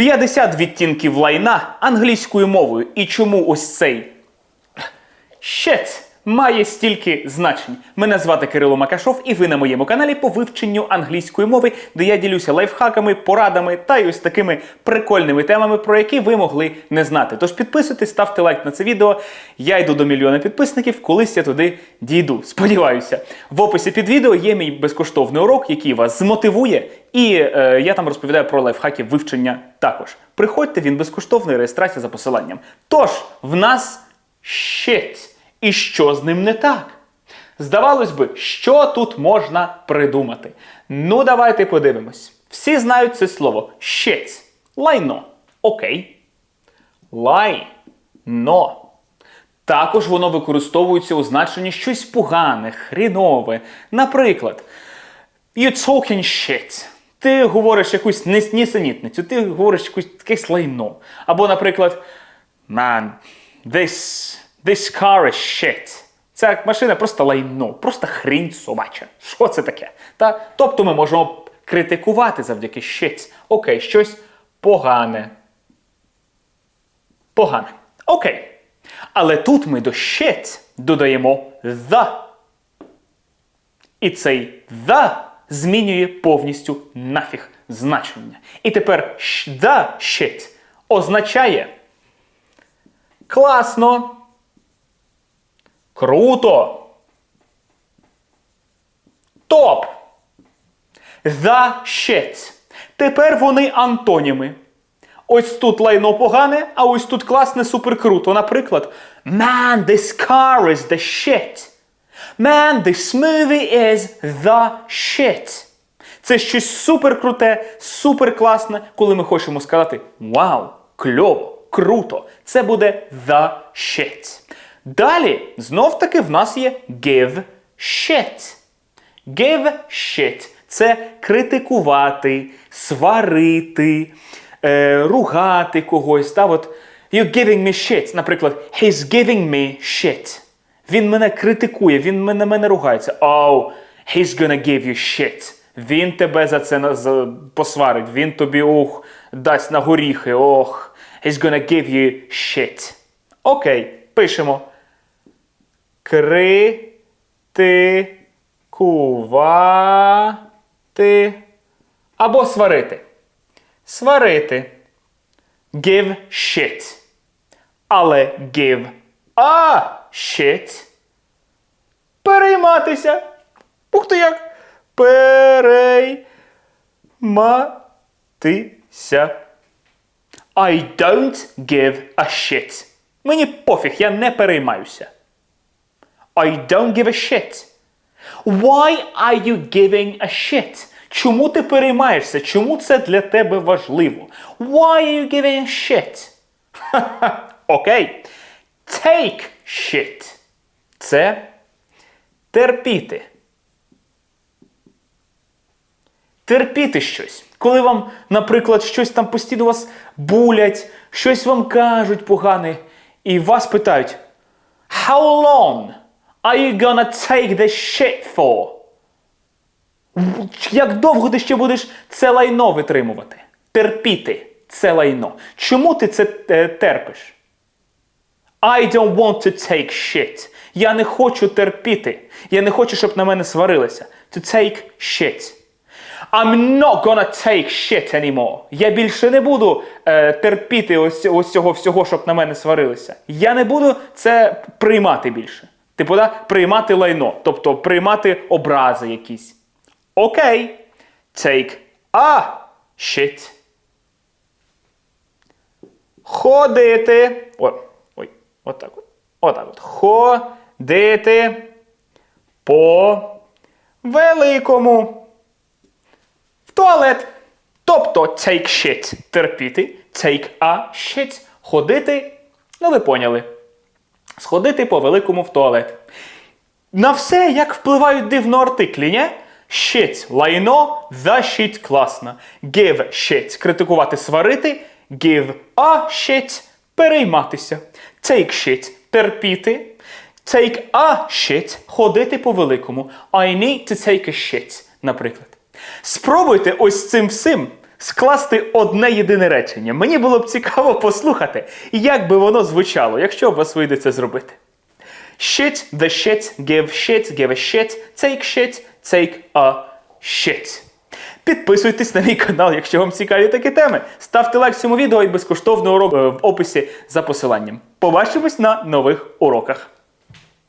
50 відтінків лайна англійською мовою. І чому ось цей щец має стільки значень. Мене звати Кирило Макашов, і ви на моєму каналі по вивченню англійської мови, де я ділюся лайфхаками, порадами та й ось такими прикольними темами, про які ви могли не знати. Тож підписуйтесь, ставте лайк на це відео. Я йду до мільйона підписників, колись я туди дійду. Сподіваюся. В описі під відео є мій безкоштовний урок, який вас змотивує, і е, я там розповідаю про лайфхаки вивчення також. Приходьте, він безкоштовний, реєстрація за посиланням. Тож, в нас щець. І що з ним не так? Здавалось би, що тут можна придумати? Ну, давайте подивимось. Всі знають це слово щець. Лайно. Окей. Лайно. Також воно використовується у значенні щось погане, хрінове. Наприклад, you talking shit. Ти говориш якусь нісенітницю, ти говориш якусь якесь лайно. Або, наприклад, man, this, this car is shit. Ця машина просто лайно, просто хрінь собача. Що це таке? Та, тобто ми можемо критикувати завдяки shit. Окей, щось погане. Погане. Окей. Але тут ми до shit додаємо the. І цей the змінює повністю нафіг значення. І тепер the shit означає класно, круто, топ. Shit. Тепер вони антоніми. Ось тут лайно погане, а ось тут класне супер круто. Наприклад, Man, this car is the shit. Man, this movie is the shit. Це щось супер круте, супер класне, коли ми хочемо сказати Вау, кльово, круто. Це буде the shit. Далі, знов таки, в нас є give shit. Give shit – це критикувати, сварити, е, ругати когось. Та, от, You're giving me shit. Наприклад, he's giving me shit. Він мене критикує, він мене, мене ругається. Oh, he's gonna give you shit. Він тебе за це посварить, він тобі ух, дасть на горіхи. Ох, he's gonna give you shit. Окей, пишемо критикувати або сварити. Сварити. Give shit. Але give a shit. Перейматися. Ух ти як. Перейматися. I don't give a shit. Мені пофіг, я не переймаюся. I don't give a shit. Why are you giving a shit? Чому ти переймаєшся? Чому це для тебе важливо? Why are you giving a shit? Окей. Take shit. Це терпіти. терпіти щось. Коли вам, наприклад, щось там постійно вас булять, щось вам кажуть погане, і вас питають: How long are you gonna take this shit for? Як довго ти ще будеш це лайно витримувати? Терпіти це лайно. Чому ти це е, терпиш? I don't want to take shit. Я не хочу терпіти. Я не хочу, щоб на мене сварилися. To take shit. I'm not gonna take shit anymore. Я більше не буду е, терпіти ось, ось цього всього, щоб на мене сварилися. Я не буду це приймати більше. Типу, да? приймати лайно, тобто приймати образи якісь. Окей. Take a shit. Ходити. Ой, ой, отак от. Отак от. Ходити по великому. В туалет. Тобто take shit терпіти, take a shit ходити. Ну, ви поняли. Сходити по великому в туалет. На все, як впливають дивно артиклі, ні? Shit – лайно, the shit – класно. Give shit – критикувати, сварити. Give a shit – перейматися. Take shit – терпіти. Take a shit – ходити по великому. I need to take a shit, наприклад. Спробуйте ось цим всім скласти одне єдине речення. Мені було б цікаво послухати, як би воно звучало, якщо у вас вийде це зробити. Shit, the shit, give shit, give a shit, take shit, take a shit. Підписуйтесь на мій канал, якщо вам цікаві такі теми. Ставте лайк цьому відео і безкоштовний урок е, в описі за посиланням. Побачимось на нових уроках.